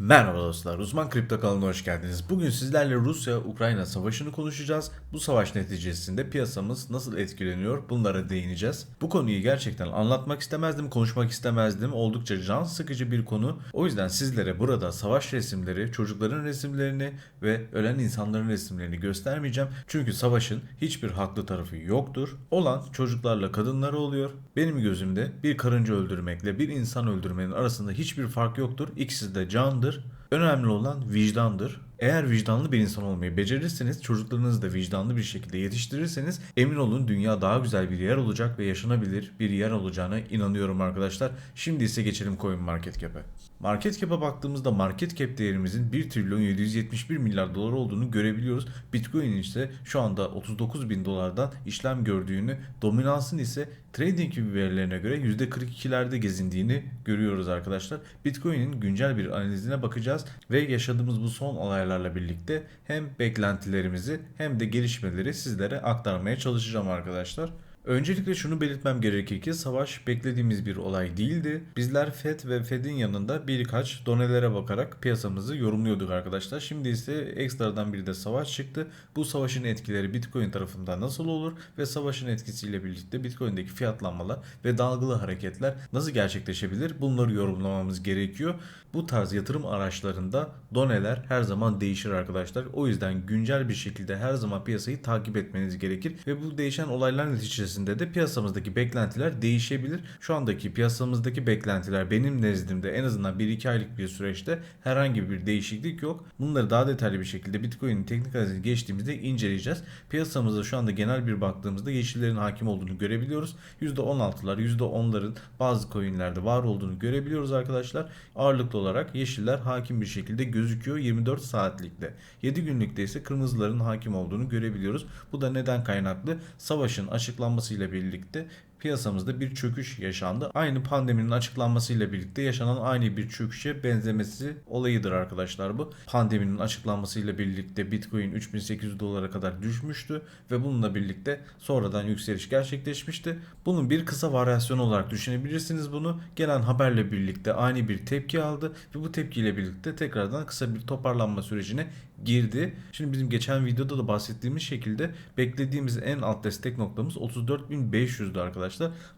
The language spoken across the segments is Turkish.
Merhaba dostlar, Uzman Kripto kanalına hoş geldiniz. Bugün sizlerle Rusya-Ukrayna savaşını konuşacağız. Bu savaş neticesinde piyasamız nasıl etkileniyor bunlara değineceğiz. Bu konuyu gerçekten anlatmak istemezdim, konuşmak istemezdim. Oldukça can sıkıcı bir konu. O yüzden sizlere burada savaş resimleri, çocukların resimlerini ve ölen insanların resimlerini göstermeyeceğim. Çünkü savaşın hiçbir haklı tarafı yoktur. Olan çocuklarla kadınları oluyor. Benim gözümde bir karınca öldürmekle bir insan öldürmenin arasında hiçbir fark yoktur. İkisi de candır. Önemli olan vicdandır. Eğer vicdanlı bir insan olmayı becerirseniz, çocuklarınızı da vicdanlı bir şekilde yetiştirirseniz emin olun dünya daha güzel bir yer olacak ve yaşanabilir bir yer olacağına inanıyorum arkadaşlar. Şimdi ise geçelim Coin Market Cap'e. Market Cap'e baktığımızda market cap değerimizin 1 trilyon 771 milyar dolar olduğunu görebiliyoruz. Bitcoin ise şu anda 39 bin dolardan işlem gördüğünü, dominansın ise trading gibi verilerine göre %42'lerde gezindiğini görüyoruz arkadaşlar. Bitcoin'in güncel bir analizine bakacağız ve yaşadığımız bu son olaylarla birlikte hem beklentilerimizi hem de gelişmeleri sizlere aktarmaya çalışacağım arkadaşlar. Öncelikle şunu belirtmem gerekir ki savaş beklediğimiz bir olay değildi. Bizler FED ve FED'in yanında birkaç donelere bakarak piyasamızı yorumluyorduk arkadaşlar. Şimdi ise ekstradan bir de savaş çıktı. Bu savaşın etkileri Bitcoin tarafından nasıl olur ve savaşın etkisiyle birlikte Bitcoin'deki fiyatlanmalar ve dalgalı hareketler nasıl gerçekleşebilir? Bunları yorumlamamız gerekiyor. Bu tarz yatırım araçlarında doneler her zaman değişir arkadaşlar. O yüzden güncel bir şekilde her zaman piyasayı takip etmeniz gerekir ve bu değişen olaylar neticesinde de piyasamızdaki beklentiler değişebilir. Şu andaki piyasamızdaki beklentiler benim nezdimde en azından 1-2 aylık bir süreçte herhangi bir değişiklik yok. Bunları daha detaylı bir şekilde Bitcoin'in teknik analizini geçtiğimizde inceleyeceğiz. Piyasamızda şu anda genel bir baktığımızda yeşillerin hakim olduğunu görebiliyoruz. %16'lar, %10'ların bazı coinlerde var olduğunu görebiliyoruz arkadaşlar. Ağırlıklı olarak yeşiller hakim bir şekilde gözüküyor 24 saatlikte. 7 günlükte ise kırmızıların hakim olduğunu görebiliyoruz. Bu da neden kaynaklı? Savaşın açıklanmasıyla birlikte piyasamızda bir çöküş yaşandı. Aynı pandeminin açıklanmasıyla birlikte yaşanan aynı bir çöküşe benzemesi olayıdır arkadaşlar bu. Pandeminin açıklanmasıyla birlikte Bitcoin 3800 dolara kadar düşmüştü ve bununla birlikte sonradan yükseliş gerçekleşmişti. Bunun bir kısa varyasyonu olarak düşünebilirsiniz bunu. Gelen haberle birlikte ani bir tepki aldı ve bu tepkiyle birlikte tekrardan kısa bir toparlanma sürecine girdi. Şimdi bizim geçen videoda da bahsettiğimiz şekilde beklediğimiz en alt destek noktamız 34.500'dü arkadaşlar.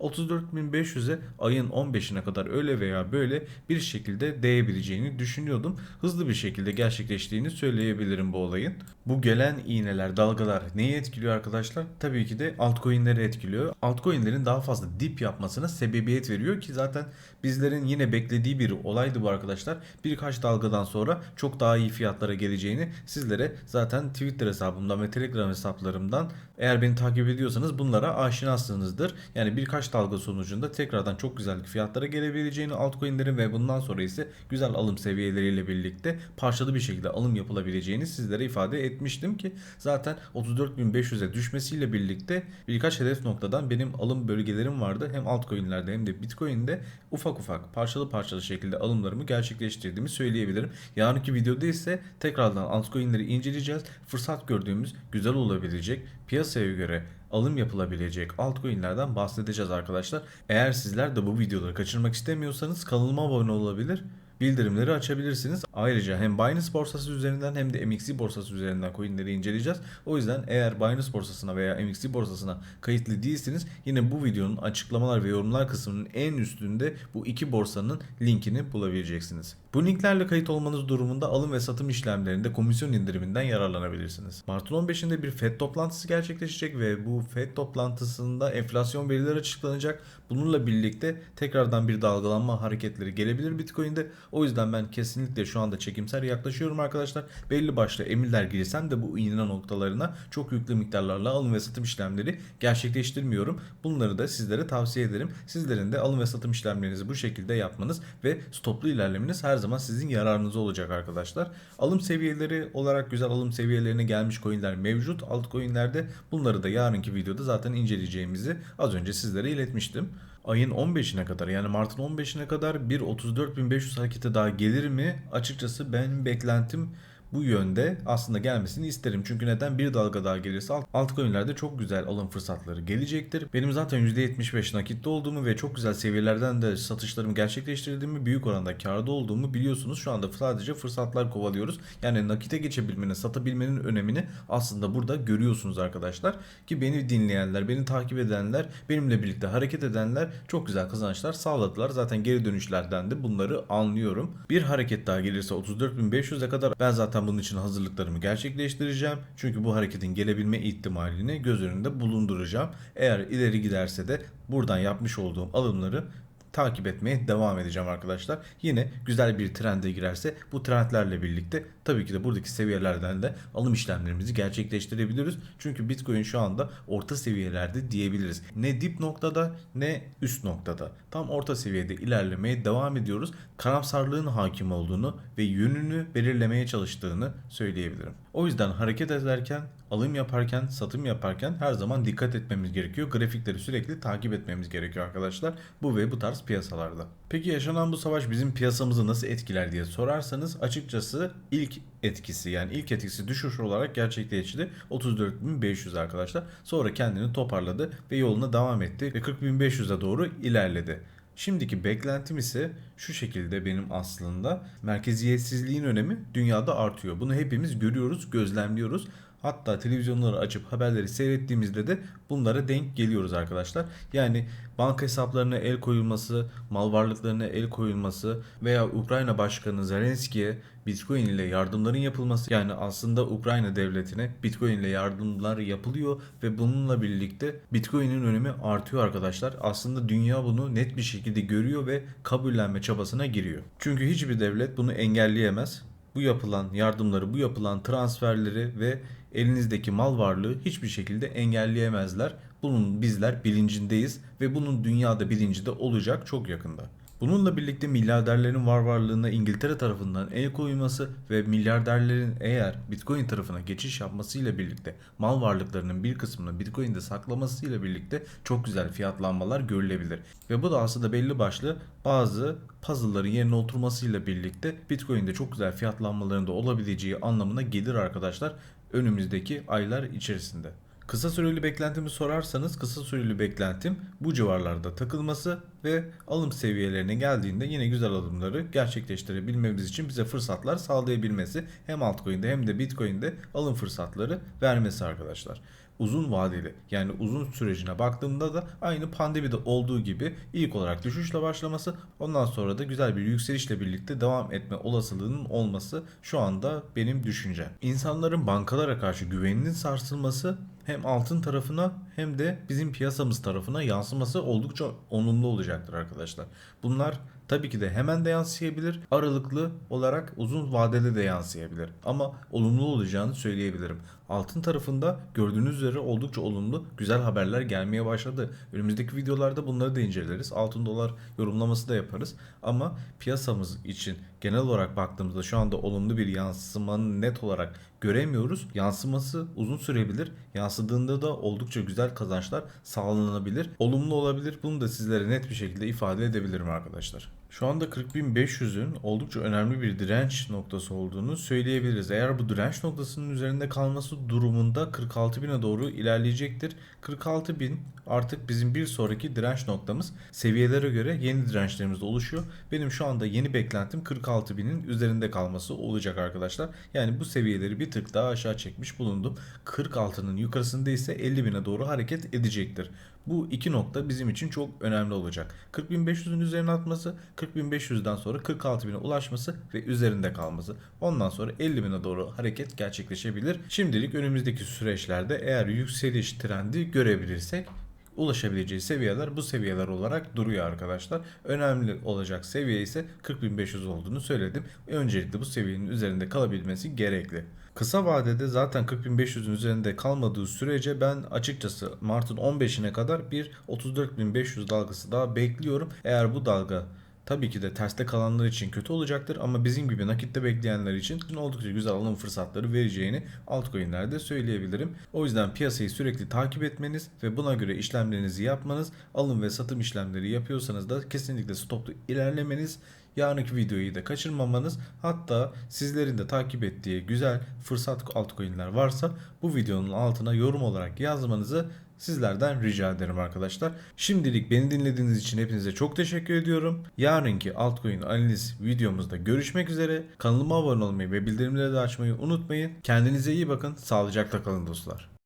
34.500'e ayın 15'ine kadar öyle veya böyle bir şekilde değebileceğini düşünüyordum. Hızlı bir şekilde gerçekleştiğini söyleyebilirim bu olayın. Bu gelen iğneler, dalgalar neyi etkiliyor arkadaşlar? Tabii ki de altcoin'leri etkiliyor. Altcoin'lerin daha fazla dip yapmasına sebebiyet veriyor ki zaten bizlerin yine beklediği bir olaydı bu arkadaşlar. Birkaç dalgadan sonra çok daha iyi fiyatlara geleceğini sizlere zaten Twitter hesabımdan ve Telegram hesaplarımdan eğer beni takip ediyorsanız bunlara aşinasınızdır. Yani birkaç dalga sonucunda tekrardan çok güzel fiyatlara gelebileceğini altcoin'lerin ve bundan sonra ise güzel alım seviyeleriyle birlikte parçalı bir şekilde alım yapılabileceğini sizlere ifade etmiştim ki zaten 34.500'e düşmesiyle birlikte birkaç hedef noktadan benim alım bölgelerim vardı. Hem altcoin'lerde hem de Bitcoin'de ufak ufak parçalı parçalı şekilde alımlarımı gerçekleştirdiğimi söyleyebilirim. Yarınki videoda ise tekrardan altcoin'leri inceleyeceğiz. Fırsat gördüğümüz güzel olabilecek piyasaya göre alım yapılabilecek altcoin'lerden bahsedeceğiz arkadaşlar. Eğer sizler de bu videoları kaçırmak istemiyorsanız kanalıma abone olabilir bildirimleri açabilirsiniz. Ayrıca hem Binance borsası üzerinden hem de MXC borsası üzerinden coinleri inceleyeceğiz. O yüzden eğer Binance borsasına veya MXC borsasına kayıtlı değilseniz yine bu videonun açıklamalar ve yorumlar kısmının en üstünde bu iki borsanın linkini bulabileceksiniz. Bu linklerle kayıt olmanız durumunda alım ve satım işlemlerinde komisyon indiriminden yararlanabilirsiniz. Mart'ın 15'inde bir FED toplantısı gerçekleşecek ve bu FED toplantısında enflasyon verileri açıklanacak. Bununla birlikte tekrardan bir dalgalanma hareketleri gelebilir Bitcoin'de. O yüzden ben kesinlikle şu anda çekimser yaklaşıyorum arkadaşlar. Belli başlı emirler girsem de bu iğne noktalarına çok yüklü miktarlarla alım ve satım işlemleri gerçekleştirmiyorum. Bunları da sizlere tavsiye ederim. Sizlerin de alım ve satım işlemlerinizi bu şekilde yapmanız ve stoplu ilerlemeniz her zaman sizin yararınıza olacak arkadaşlar. Alım seviyeleri olarak güzel alım seviyelerine gelmiş coinler mevcut. Altcoin'lerde bunları da yarınki videoda zaten inceleyeceğimizi az önce sizlere iletmiştim ayın 15'ine kadar yani Mart'ın 15'ine kadar bir 34.500 harekete daha gelir mi? Açıkçası benim beklentim bu yönde aslında gelmesini isterim. Çünkü neden bir dalga daha gelirse alt, altcoin'lerde çok güzel alım fırsatları gelecektir. Benim zaten %75 nakitte olduğumu ve çok güzel seviyelerden de satışlarımı gerçekleştirdiğimi, büyük oranda karda olduğumu biliyorsunuz. Şu anda sadece fırsatlar kovalıyoruz. Yani nakite geçebilmenin, satabilmenin önemini aslında burada görüyorsunuz arkadaşlar. Ki beni dinleyenler, beni takip edenler, benimle birlikte hareket edenler çok güzel kazançlar sağladılar. Zaten geri dönüşlerden de bunları anlıyorum. Bir hareket daha gelirse 34.500'e kadar ben zaten bunun için hazırlıklarımı gerçekleştireceğim. Çünkü bu hareketin gelebilme ihtimalini göz önünde bulunduracağım. Eğer ileri giderse de buradan yapmış olduğum alımları takip etmeye devam edeceğim arkadaşlar. Yine güzel bir trende girerse bu trendlerle birlikte tabii ki de buradaki seviyelerden de alım işlemlerimizi gerçekleştirebiliriz. Çünkü Bitcoin şu anda orta seviyelerde diyebiliriz. Ne dip noktada ne üst noktada. Tam orta seviyede ilerlemeye devam ediyoruz. Karamsarlığın hakim olduğunu ve yönünü belirlemeye çalıştığını söyleyebilirim. O yüzden hareket ederken alım yaparken, satım yaparken her zaman dikkat etmemiz gerekiyor. Grafikleri sürekli takip etmemiz gerekiyor arkadaşlar. Bu ve bu tarz piyasalarda. Peki yaşanan bu savaş bizim piyasamızı nasıl etkiler diye sorarsanız açıkçası ilk etkisi yani ilk etkisi düşüş olarak gerçekleşti. 34.500 arkadaşlar. Sonra kendini toparladı ve yoluna devam etti ve 40.500'e doğru ilerledi. Şimdiki beklentim ise şu şekilde benim aslında merkeziyetsizliğin önemi dünyada artıyor. Bunu hepimiz görüyoruz, gözlemliyoruz. Hatta televizyonları açıp haberleri seyrettiğimizde de bunlara denk geliyoruz arkadaşlar. Yani banka hesaplarına el koyulması, mal varlıklarına el koyulması veya Ukrayna Başkanı Zelenski'ye Bitcoin ile yardımların yapılması yani aslında Ukrayna devletine Bitcoin ile yardımlar yapılıyor ve bununla birlikte Bitcoin'in önemi artıyor arkadaşlar. Aslında dünya bunu net bir şekilde görüyor ve kabullenme çabasına giriyor. Çünkü hiçbir devlet bunu engelleyemez. Bu yapılan yardımları, bu yapılan transferleri ve elinizdeki mal varlığı hiçbir şekilde engelleyemezler. Bunun bizler bilincindeyiz ve bunun dünyada bilinci de olacak çok yakında. Bununla birlikte milyarderlerin var varlığına İngiltere tarafından el koyulması ve milyarderlerin eğer Bitcoin tarafına geçiş yapmasıyla birlikte mal varlıklarının bir kısmını Bitcoin'de saklamasıyla birlikte çok güzel fiyatlanmalar görülebilir. Ve bu da aslında belli başlı bazı puzzle'ların yerine oturmasıyla birlikte Bitcoin'de çok güzel fiyatlanmalarında olabileceği anlamına gelir arkadaşlar önümüzdeki aylar içerisinde. Kısa süreli beklentimi sorarsanız kısa süreli beklentim bu civarlarda takılması ve alım seviyelerine geldiğinde yine güzel alımları gerçekleştirebilmemiz için bize fırsatlar sağlayabilmesi hem altcoin'de hem de bitcoin'de alım fırsatları vermesi arkadaşlar uzun vadeli yani uzun sürecine baktığımda da aynı pandemide olduğu gibi ilk olarak düşüşle başlaması ondan sonra da güzel bir yükselişle birlikte devam etme olasılığının olması şu anda benim düşüncem. İnsanların bankalara karşı güveninin sarsılması hem altın tarafına hem de bizim piyasamız tarafına yansıması oldukça olumlu olacaktır arkadaşlar. Bunlar tabii ki de hemen de yansıyabilir. Aralıklı olarak uzun vadede de yansıyabilir. Ama olumlu olacağını söyleyebilirim. Altın tarafında gördüğünüz üzere oldukça olumlu güzel haberler gelmeye başladı. Önümüzdeki videolarda bunları da inceleriz. Altın dolar yorumlaması da yaparız. Ama piyasamız için genel olarak baktığımızda şu anda olumlu bir yansımanı net olarak göremiyoruz. Yansıması uzun sürebilir. Yansıdığında da oldukça güzel kazançlar sağlanabilir. Olumlu olabilir. Bunu da sizlere net bir şekilde ifade edebilirim arkadaşlar. Şu anda 40.500'ün oldukça önemli bir direnç noktası olduğunu söyleyebiliriz. Eğer bu direnç noktasının üzerinde kalması durumunda 46.000'e doğru ilerleyecektir. 46.000 artık bizim bir sonraki direnç noktamız. Seviyelere göre yeni dirençlerimiz de oluşuyor. Benim şu anda yeni beklentim 46.000'in üzerinde kalması olacak arkadaşlar. Yani bu seviyeleri bir tık daha aşağı çekmiş bulundum. 46'nın yukarısında ise 50.000'e doğru hareket edecektir. Bu iki nokta bizim için çok önemli olacak. 40.500'ün üzerine atması, 40.500'den sonra 46.000'e ulaşması ve üzerinde kalması. Ondan sonra 50.000'e doğru hareket gerçekleşebilir. Şimdilik önümüzdeki süreçlerde eğer yükseliş trendi görebilirsek ulaşabileceği seviyeler bu seviyeler olarak duruyor arkadaşlar. Önemli olacak seviye ise 40.500 olduğunu söyledim. Öncelikle bu seviyenin üzerinde kalabilmesi gerekli. Kısa vadede zaten 40.500'ün üzerinde kalmadığı sürece ben açıkçası Mart'ın 15'ine kadar bir 34.500 dalgası daha bekliyorum. Eğer bu dalga tabii ki de terste kalanlar için kötü olacaktır ama bizim gibi nakitte bekleyenler için oldukça güzel alım fırsatları vereceğini altcoin'lerde söyleyebilirim. O yüzden piyasayı sürekli takip etmeniz ve buna göre işlemlerinizi yapmanız, alım ve satım işlemleri yapıyorsanız da kesinlikle stoplu ilerlemeniz yarınki videoyu da kaçırmamanız hatta sizlerin de takip ettiği güzel fırsat altcoin'ler varsa bu videonun altına yorum olarak yazmanızı sizlerden rica ederim arkadaşlar. Şimdilik beni dinlediğiniz için hepinize çok teşekkür ediyorum. Yarınki altcoin analiz videomuzda görüşmek üzere. Kanalıma abone olmayı ve bildirimleri de açmayı unutmayın. Kendinize iyi bakın. Sağlıcakla kalın dostlar.